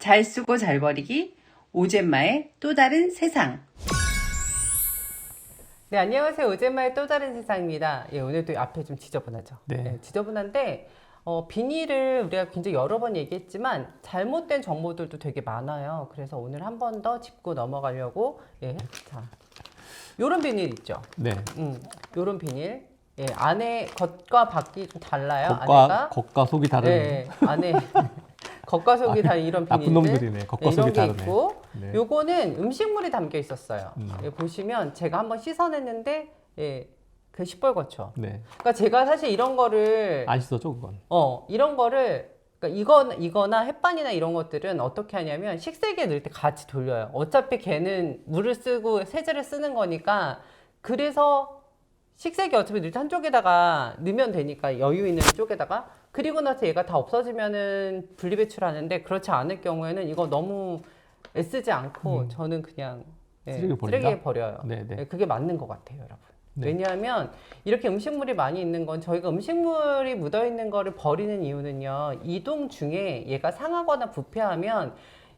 잘 쓰고 잘 버리기 오젠마의 또 다른 세상. 네, 안녕하세요. 오젠마의 또 다른 세상입니다. 예, 오늘도 앞에 좀 지저분하죠. 네. 예, 지저분한데, 어, 비닐을 우리가 굉장히 여러 번 얘기했지만, 잘못된 정보들도 되게 많아요. 그래서 오늘 한 번 더 짚고 넘어가려고, 예, 자. 요런 비닐 있죠. 네. 음, 요런 비닐. 예, 안에 겉과 밖이 좀 달라요. 겉과 안에가. 겉과 속이 다른 예, 예, 안에 겉과 속이 다른 이런 비닐들. 나쁜 놈들이네. 겉과 네, 이런 속이 게 다르네. 있고, 네. 요거는 음식물이 담겨 있었어요. 음. 예, 보시면 제가 한번 씻어냈는데 예, 그 시뻘겋죠. 네. 그러니까 제가 사실 이런 거를 안 씻어져 그건. 어 이런 거를 그러니까 이거 이거나 햇반이나 이런 것들은 어떻게 하냐면 식세기에 넣을 때 같이 돌려요. 어차피 걔는 물을 쓰고 세제를 쓰는 거니까 그래서 식세기 어차피 넣을 때 한쪽에다가 넣으면 되니까 여유 있는 쪽에다가 그리고 나서 얘가 다 없어지면은 분리배출하는데 그렇지 않을 경우에는 이거 너무 애쓰지 않고 음. 저는 그냥 예, 쓰레기에 버린다? 쓰레기에 버려요. 네, 네. 예, 그게 맞는 것 같아요, 여러분. 네. 왜냐하면 이렇게 음식물이 많이 있는 건 저희가 음식물이 묻어 있는 거를 버리는 이유는요. 이동 중에 얘가 상하거나 부패하면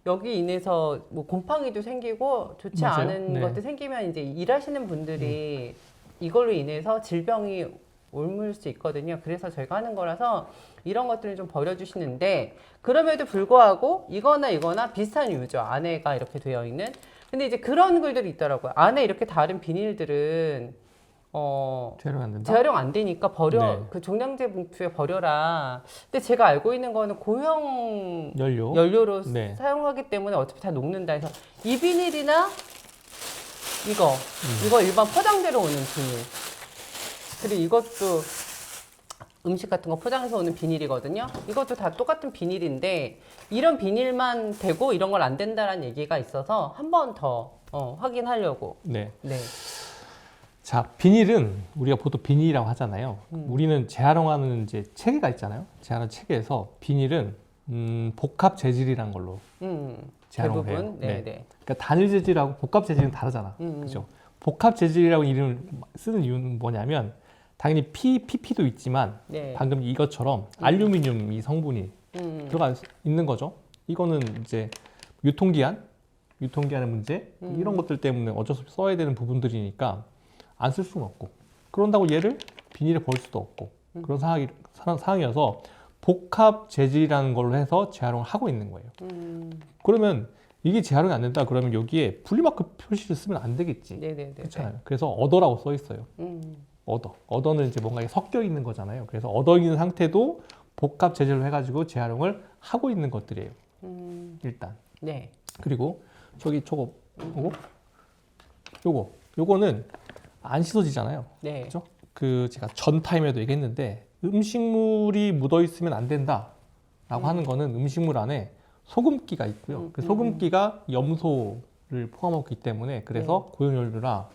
여기 인해서 뭐 곰팡이도 생기고 좋지 맞아요. 않은 네. 것도 생기면 이제 일하시는 분들이 이걸로 인해서 질병이 옮을 수 있거든요. 그래서 저희가 하는 거라서 이런 것들을 좀 버려주시는데 그럼에도 불구하고 이거나 이거나 비슷한 이유죠. 안에가 이렇게 되어 있는. 근데 이제 그런 글들이 있더라고요. 안에 이렇게 다른 비닐들은 어 재활용 안 된다. 재활용 안 되니까 버려 네. 그 종량제 봉투에 버려라. 근데 제가 알고 있는 거는 고형 연료. 연료로 네. 사용하기 때문에 어차피 다 녹는다 해서 이 비닐이나 이거 음. 이거 일반 포장재로 오는 비닐 그리고 이것도 음식 같은 거 포장해서 오는 비닐이거든요. 이것도 다 똑같은 비닐인데 이런 비닐만 되고 이런 걸 안 된다라는 얘기가 있어서 한 번 더 어, 확인하려고. 네. 네. 자, 비닐은 우리가 보통 비닐이라고 하잖아요. 음. 우리는 재활용하는 이제 체계가 있잖아요. 재활용 체계에서 비닐은 음, 복합 재질이란 걸로 음. 재활용을 대부분 해요. 네, 네. 네. 그러니까 단일 재질하고 복합 재질은 다르잖아. 음, 음. 그죠? 복합 재질이라고 이름을 쓰는 이유는 뭐냐면 당연히 P, PP도 있지만 네. 방금 이것처럼 알루미늄 이 성분이 음. 들어가 있는 거죠. 이거는 이제 유통기한, 유통기한의 문제 음. 이런 것들 때문에 어쩔 수 없이 써야 되는 부분들이니까 안 쓸 수는 없고 그런다고 얘를 비닐에 버릴 수도 없고 음. 그런 상황이, 상황- 상황이어서 복합 재질이라는 걸로 해서 재활용을 하고 있는 거예요. 음. 그러면 이게 재활용이 안 된다 그러면 여기에 분리마크 표시를 쓰면 안 되겠지. 네네네. 그렇잖아요. 그래서 얻어라고 써 있어요. 음. 얻어. 얻어는 이제 뭔가 섞여 있는 거잖아요. 그래서 얻어 있는 상태도 복합 재질로 해가지고 재활용을 하고 있는 것들이에요. 음. 일단. 네. 그리고 저기 저거 요거 요거 요거는 안 씻어지잖아요. 네. 그렇죠? 그 제가 전 타임에도 얘기했는데 음식물이 묻어 있으면 안 된다라고 하는 거는 음식물 안에 소금기가 있고요. 음, 그 음, 소금기가 염소를 포함하고 있기 때문에 그래서 네. 고용연료나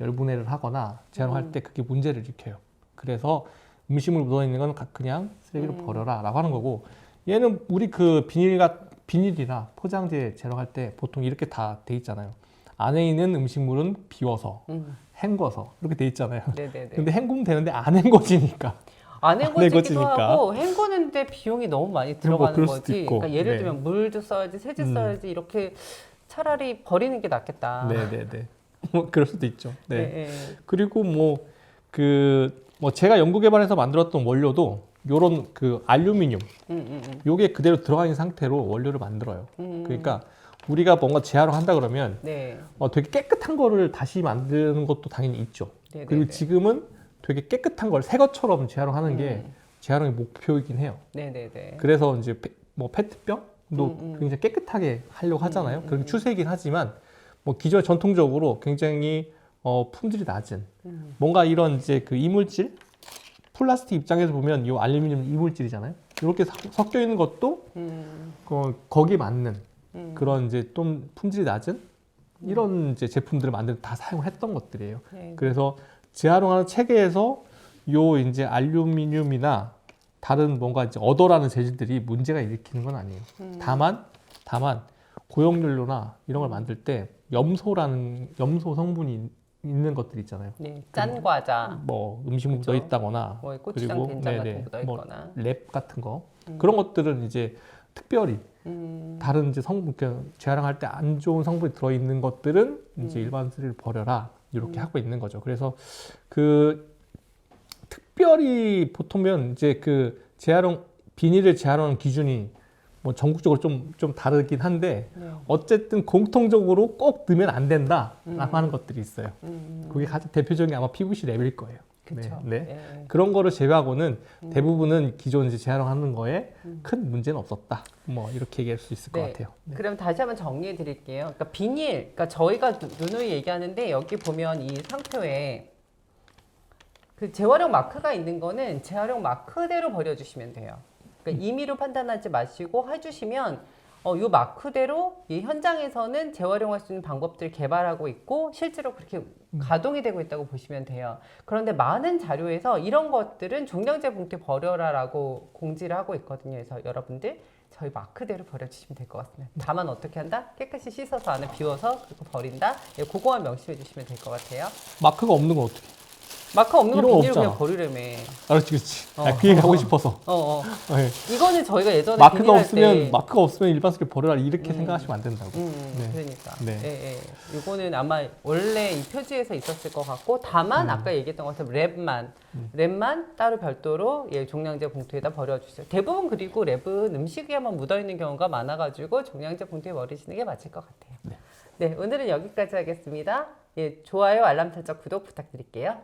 열분해를 하거나 재활용할 음. 때 그게 문제를 일으켜요. 그래서 음식물 묻어 있는 건 그냥 쓰레기로 음. 버려라라고 하는 거고 얘는 우리 그 비닐과 비닐이나 포장재 재활용할 때 보통 이렇게 다 돼 있잖아요. 안에 있는 음식물은 비워서 음. 헹궈서 이렇게 돼 있잖아요. 네네네. 근데 헹구면 되는데 안 헹궈지니까 안 헹궈지기도. 하고 헹구는데 비용이 너무 많이 들어가는 수도 거지. 그러니까 예를 네. 들면 물도 써야지, 세제 음. 써야지 이렇게 차라리 버리는 게 낫겠다. 네네네 뭐 그럴 수도 있죠. 네. 네, 네. 그리고 뭐 그 뭐 제가 연구 개발해서 만들었던 원료도 요런 그 알루미늄 음, 음, 음. 요게 그대로 들어가 있는 상태로 원료를 만들어요. 음. 그러니까 우리가 뭔가 재활용한다 그러면 네. 어, 되게 깨끗한 거를 다시 만드는 것도 당연히 있죠. 네, 그리고 네, 네. 지금은 되게 깨끗한 걸 새 것처럼 재활용하는 게 음. 재활용의 목표이긴 해요. 네, 네, 네. 그래서 이제 페, 뭐 페트병도 음, 음. 굉장히 깨끗하게 하려고 하잖아요. 음, 음, 그런 음. 추세이긴 하지만 뭐 기존 전통적으로 굉장히 어, 품질이 낮은 음. 뭔가 이런 이제 그 이물질 플라스틱 입장에서 보면 이 알루미늄 이물질이잖아요. 이렇게 섞- 섞여 있는 것도 음. 어, 거기에 맞는 음. 그런 이제 좀 품질이 낮은 이런 이제 제품들을 만들 때다 사용했던 것들이에요. 네. 그래서 재활용하는 체계에서 요 이제 알루미늄이나 다른 뭔가 이제 얻어라는 재질들이 문제가 일으키는 건 아니에요. 음. 다만 다만 고용연료나 이런 걸 만들 때 염소라는 염소 성분이 있는 것들 있잖아요. 네. 짠 과자, 뭐 음식물 그죠. 묻어 있다거나 뭐 고추장, 된장 같은 거뭐 있거나. 랩 같은 거 음. 그런 것들은 이제 특별히 음. 다른 이제 성분 그 재활용할 때 안 좋은 성분이 들어 있는 것들은 이제 음. 일반 쓰레기를 버려라 이렇게 음. 하고 있는 거죠. 그래서 그 특별히 보통면 이제 그 재활용 비닐을 재활용하는 기준이 뭐 전국적으로 좀 좀 다르긴 한데 네. 어쨌든 공통적으로 꼭 넣으면 안 된다라고 음. 하는 것들이 있어요. 음, 그게 가장 대표적인 아마 PVC 랩일 거예요. 그렇죠. 네. 네. 예. 그런 거를 제외하고는 음. 대부분은 기존 이제 재활용하는 거에 음. 큰 문제는 없었다. 뭐 이렇게 얘기할 수 있을 것 네. 같아요. 네. 그럼 다시 한번 정리해 드릴게요. 그러니까 비닐, 그러니까 저희가 누- 누누이 얘기하는데 여기 보면 이 상표에 그 재활용 마크가 있는 거는 재활용 마크대로 버려주시면 돼요. 그러니까 임의로 판단하지 마시고 해주시면 어, 이 마크대로 이 현장에서는 재활용할 수 있는 방법들을 개발하고 있고 실제로 그렇게 가동이 되고 있다고 보시면 돼요. 그런데 많은 자료에서 이런 것들은 종량제 봉투 버려라라고 공지를 하고 있거든요. 그래서 여러분들 저희 마크대로 버려주시면 될 것 같습니다. 다만 어떻게 한다? 깨끗이 씻어서 안에 비워서 그리고 버린다. 예, 그거만 명심해 주시면 될 것 같아요. 마크가 없는 건 어떻게? 마크 없는 거 이런 거 비닐로 그냥 없잖아. 버리려며. 알았지, 그렇지. 어. 나그 얘기 하고 싶어서. 어, 어. 네. 이거는 저희가 예전에 마크가 비닐할 없으면 때 마크가 없으면 일반 쓰레기 버려라 이렇게 음. 생각하시면 안 된다고. 음, 네. 그러니까. 네. 예, 예. 이거는 아마 원래 이 표지에서 있었을 것 같고, 다만 음. 아까 얘기했던 것처럼 랩만, 랩만 따로 별도로 예, 종량제 봉투에다 버려주세요. 대부분 그리고 랩은 음식에만 묻어있는 경우가 많아가지고 종량제 봉투에 버리시는 게 맞을 것 같아요. 네. 네, 오늘은 여기까지 하겠습니다. 예, 좋아요, 알람 설정, 구독 부탁드릴게요.